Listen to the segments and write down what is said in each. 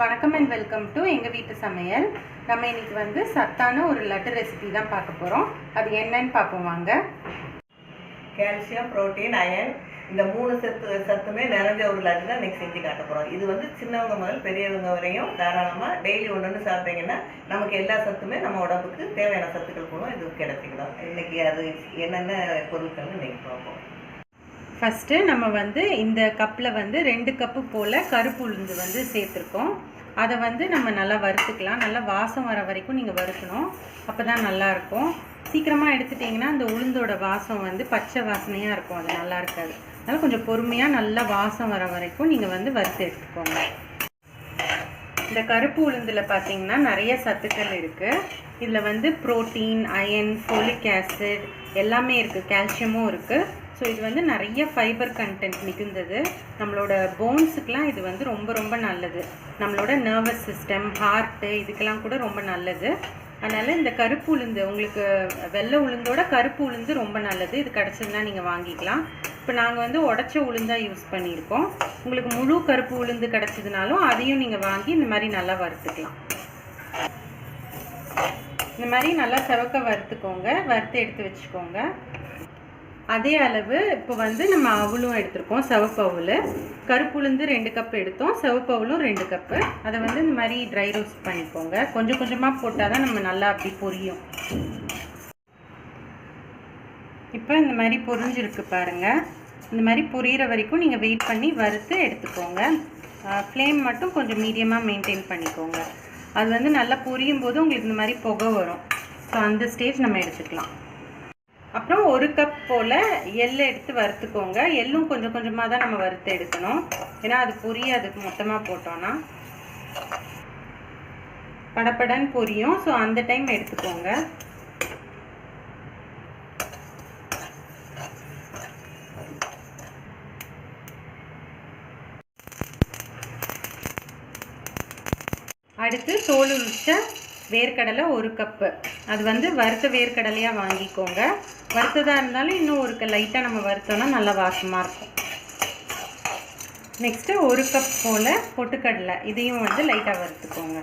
வணக்கம் and welcome to எங்கள் வீட்டு சமையல். நம்ம இன்றைக்கி வந்து சத்தான ஒரு லட்டு ரெசிபி தான் பார்க்க போகிறோம் அது என்னன்னு பார்ப்போம் வாங்க. கால்சியம் புரோட்டீன் அயன் இந்த மூணு சத்து சத்துமே நிறைஞ்ச ஒரு லட்டு தான் இன்றைக்கி செஞ்சு காட்ட போகிறோம் இது வந்து சின்னவங்க முதல் பெரியவங்க வரையும் தாராளமாக டெய்லி ஒன்று ஒன்று சாப்பிட்டீங்கன்னா நமக்கு எல்லா சத்துமே நம்ம உடம்புக்கு தேவையான சத்துக்கள் போகணும் இது கிடைச்சிக்கலாம் இன்றைக்கி அது என்னென்ன பொருட்கள்னு இன்றைக்கி பார்ப்போம். ஃபஸ்ட்டு நம்ம வந்து இந்த கப்பில் வந்து ரெண்டு கப்பு போல் கருப்பு உளுந்து வந்து சேர்த்துருக்கோம். அதை வந்து நம்ம நல்லா வறுத்துக்கலாம். நல்லா வாசம் வர வரைக்கும் நீங்கள் வறுக்கணும். அப்போ தான் நல்லாயிருக்கும். சீக்கிரமாக எடுத்துட்டிங்கன்னா அந்த உளுந்தோட வாசம் வந்து பச்சை வாசனையாக இருக்கும். அது நல்லா இருக்காது. அதனால் கொஞ்சம் பொறுமையாக நல்லா வாசம் வர வரைக்கும் நீங்கள் வந்து வறுத்து எடுத்துக்கோங்க. இந்த கருப்பு உளுந்தில் பார்த்தீங்கன்னா நிறைய சத்துக்கள் இருக்குது இதில் வந்து புரோட்டீன் அயன் ஃபோலிக் ஆசிட் எல்லாமே இருக்குது கால்சியமும் இருக்குது ஸோ இது வந்து நிறைய ஃபைபர் கண்டென்ட் மிகுந்தது. நம்மளோட போன்ஸுக்கெலாம் இது வந்து ரொம்ப ரொம்ப நல்லது. நம்மளோட நர்வஸ் சிஸ்டம் ஹார்ட்டு இதுக்கெல்லாம் கூட ரொம்ப நல்லது. அதனால் இந்த கருப்பு உளுந்து உங்களுக்கு வெள்ளை உளுந்தோட கருப்பு உளுந்து ரொம்ப நல்லது. இது கிடச்சதுன்னா நீங்கள் வாங்கிக்கலாம். இப்போ நாங்கள் வந்து உடச்ச உளுந்தாக யூஸ் பண்ணியிருக்கோம். உங்களுக்கு முழு கருப்பு உளுந்து கிடச்சதுனாலும் அதையும் நீங்கள் வாங்கி இந்த மாதிரி நல்லா வறுத்துக்கலாம். இந்த மாதிரி நல்லா செவக்க வறுத்துக்கோங்க. வறுத்து எடுத்து வச்சுக்கோங்க. அதே அளவு இப்போ வந்து நம்ம அவலும் எடுத்திருக்கோம் சிவப்பு அவல் கருப்பு உளுந்து ரெண்டு கப் எடுத்தோம் சிவப்பு அவலும் ரெண்டு கப்பு அதை வந்து இந்த மாதிரி ட்ரை ரோஸ்ட் பண்ணிக்கோங்க. கொஞ்சம் கொஞ்சமாக போட்டால் தான் நம்ம நல்லா அப்படி பொரியும். இப்போ இந்த மாதிரி பொரிஞ்சிருக்கு பாருங்கள் இந்த மாதிரி பொரியிற வரைக்கும் நீங்கள் வெயிட் பண்ணி வறுத்து எடுத்துக்கோங்க. ஃப்ளேம் மட்டும் கொஞ்சம் மீடியமாக மெயின்டைன் பண்ணிக்கோங்க. அது வந்து நல்லா பொரியும் போது உங்களுக்கு இந்த மாதிரி புகை வரும். ஸோ அந்த ஸ்டேஜ் நம்ம எடுத்துக்கலாம். அப்புறம் ஒரு கப் போல் எள்ளை எடுத்து வறுத்துக்கோங்க. எள்ளும் கொஞ்சம் கொஞ்சமாக தான் நம்ம வறுத்து எடுக்கணும். ஏன்னா அது பொரியாது மொத்தமாக போட்டோன்னா படப்படன்னு பொரியும். ஸோ அந்த டைம் எடுத்துக்கோங்க. அடுத்து தோல் உரிச்ச வேர்க்கடலை ஒரு கப்பு அது வந்து வறுத்த வேர்க்கடலையாக வாங்கிக்கோங்க. வறுத்ததாக இருந்தாலும் இன்னும் ஒரு லைட்டாக நம்ம வறுத்தோன்னா நல்லா வாசமாக இருக்கும். நெக்ஸ்ட்டு ஒரு கப் போல் பொட்டுக்கடலை. இதையும் வந்து லைட்டாக வறுத்துக்கோங்க.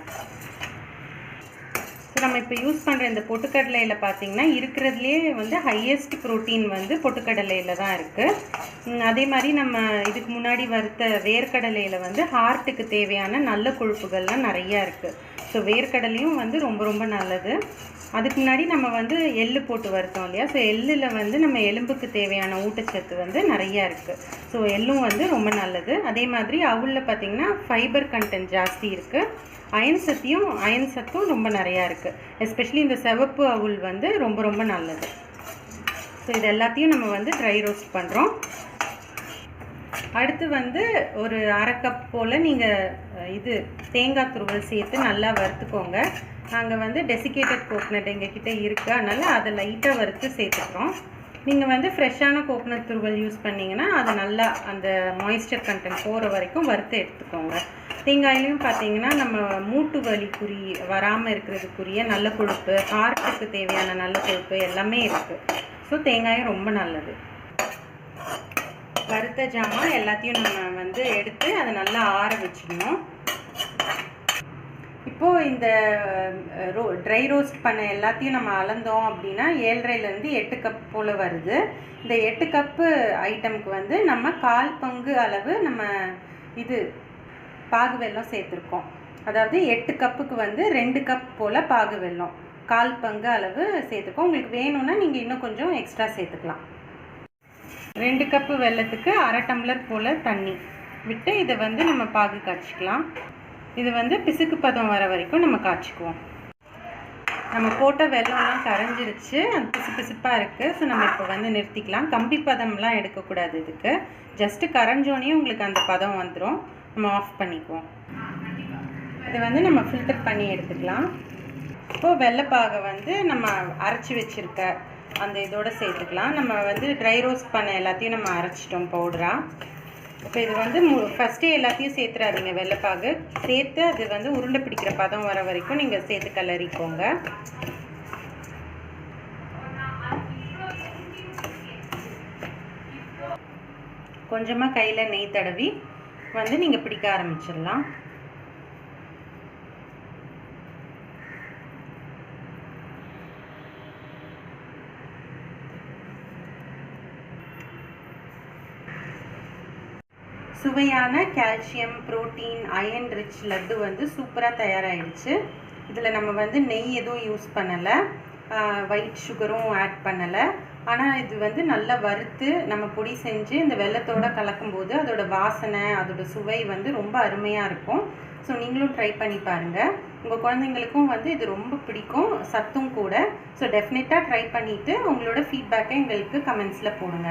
நம்ம இப்போ யூஸ் பண்ணுற இந்த பொட்டுக்கடலையில் பார்த்தீங்கன்னா இருக்கிறதுலே வந்து ஹையஸ்ட் ப்ரோட்டீன் வந்து பொட்டுக்கடலையில் தான் இருக்குது அதே மாதிரி நம்ம இதுக்கு முன்னாடி வறுத்த வேர்க்கடலையில் வந்து ஹார்ட்டுக்கு தேவையான நல்ல கொழுப்புகள்லாம் நிறையா இருக்குது ஸோ வேர்க்கடலையும் வந்து ரொம்ப ரொம்ப நல்லது. அதுக்கு முன்னாடி நம்ம வந்து எள்ளு போட்டு வருத்தோம் இல்லையா? ஸோ எள்ளில் வந்து நம்ம எலும்புக்கு தேவையான ஊட்டச்சத்து வந்து நிறையா இருக்குது ஸோ எள்ளும் வந்து ரொம்ப நல்லது. அதே மாதிரி அவுளில் பார்த்திங்கன்னா ஃபைபர் கண்டென்ட் ஜாஸ்தி இருக்குது அயன் சத்தியும் அயன் சத்தும் ரொம்ப நிறையா இருக்குது எஸ்பெஷலி இந்த சிவப்பு அவுள் வந்து ரொம்ப ரொம்ப நல்லது. ஸோ இது எல்லாத்தையும் நம்ம வந்து ட்ரை ரோஸ்ட் பண்ணுறோம் அடுத்து வந்து ஒரு அரை கப் போல் நீங்கள் இது தேங்காய் துருவல் சேர்த்து நல்லா வறுத்துக்கோங்க. நாங்கள் வந்து டெசிகேட்டட் கோக்னட் எங்ககிட்ட இருக்குது அதனால் அதை லைட்டாக வறுத்து சேர்த்துக்கிறோம். நீங்கள் வந்து ஃப்ரெஷ்ஷான கோக்னட் துருவல் யூஸ் பண்ணிங்கன்னா அது நல்லா அந்த மாய்ஸ்சர் கண்டென்ட் போகிற வரைக்கும் வறுத்து எடுத்துக்கோங்க. தேங்காயிலையும் பார்த்தீங்கன்னா நம்ம மூட்டு வலிக்குறி வராமல் இருக்கிறதுக்குரிய நல்ல கொழுப்பு ஹார்ட்டுக்கு தேவையான நல்ல கொழுப்பு எல்லாமே இருக்குது ஸோ தேங்காயும் ரொம்ப நல்லது. வறுத்த ஜாமான் எல்லாத்தையும் நம்ம வந்து எடுத்து அதை நல்லா ஆற வச்சுக்கணும் இப்போது இந்த ரோ ட்ரை ரோஸ்ட் பண்ண எல்லாத்தையும் நம்ம அளந்தோம் அப்படின்னா ஏழரைலேருந்து எட்டு கப் போல் வருது. இந்த எட்டு கப்பு ஐட்டமுக்கு வந்து நம்ம கால் பங்கு அளவு நம்ம இது பாகு வெல்லம் சேர்த்துருக்கோம். அதாவது எட்டு கப்புக்கு வந்து ரெண்டு கப் போல் பாகு வெல்லம். கால் பங்கு அளவு சேர்த்துக்கோம் உங்களுக்கு வேணும்னா நீங்கள் இன்னும் கொஞ்சம் எக்ஸ்ட்ரா சேர்த்துக்கலாம். ரெண்டு கப்பு வெல்லத்துக்கு அரை டம்ளர் போல் தண்ணி. விட்டு இதை வந்து நம்ம பாகு காய்ச்சிக்கலாம். இது வந்து பிசுக்கு பதம் வர வரைக்கும் நம்ம காய்ச்சிக்குவோம். நம்ம போட்ட வெள்ளம்லாம் கரைஞ்சிருச்சு. அது பிசு பிசுப்பாக இருக்குது ஸோ நம்ம இப்போ வந்து நிறுத்திக்கலாம். கம்பி பதம்லாம் எடுக்கக்கூடாது இதுக்கு. ஜஸ்ட்டு கரைஞ்சோனே உங்களுக்கு அந்த பதம் வந்துடும் நம்ம ஆஃப் பண்ணிக்குவோம். இதை வந்து நம்ம ஃபில்டர் பண்ணி எடுத்துக்கலாம். இப்போது வெள்ளைப்பாகை வந்து நம்ம அரைச்சி வச்சுருக்க அந்த இதோடு சேர்த்துக்கலாம். நம்ம வந்து ட்ரை ரோஸ்ட் பண்ண எல்லாத்தையும் நம்ம அரைச்சிட்டோம் பவுடராக இப்போ இது வந்து மு ஃபஸ்ட்டே எல்லாத்தையும் சேர்த்துறாதீங்க வெள்ளைப்பாகு. சேர்த்து அது வந்து உருண்டை பிடிக்கிற பதம் வர வரைக்கும் நீங்கள் சேர்த்து கலரிக்கோங்க. கொஞ்சமாக கையில் நெய் தடவி வந்து நீங்கள் பிடிக்க ஆரம்பிச்சிடலாம். சுவையான calcium protein iron rich laddu வந்து சூப்பராக தயாராகிடுச்சு இதில் நம்ம வந்து நெய் எதுவும் யூஸ் பண்ணலை. ஒயிட் சுகரும் ஆட் பண்ணலை. ஆனால் இது வந்து நல்லா வறுத்து நம்ம பொடி செஞ்சு இந்த வெள்ளத்தோட கலக்கும்போது அதோட வாசனை அதோட சுவை வந்து ரொம்ப அருமையாக இருக்கும். ஸோ நீங்களும் ட்ரை பண்ணி பாருங்கள் உங்கள் குழந்தைங்களுக்கும் வந்து இது ரொம்ப பிடிக்கும். சத்தும் கூட. ஸோ டெஃபினட்டாக ட்ரை பண்ணிவிட்டு உங்களோட ஃபீட்பேக்கை எங்களுக்கு கமெண்ட்ஸில் போடுங்க.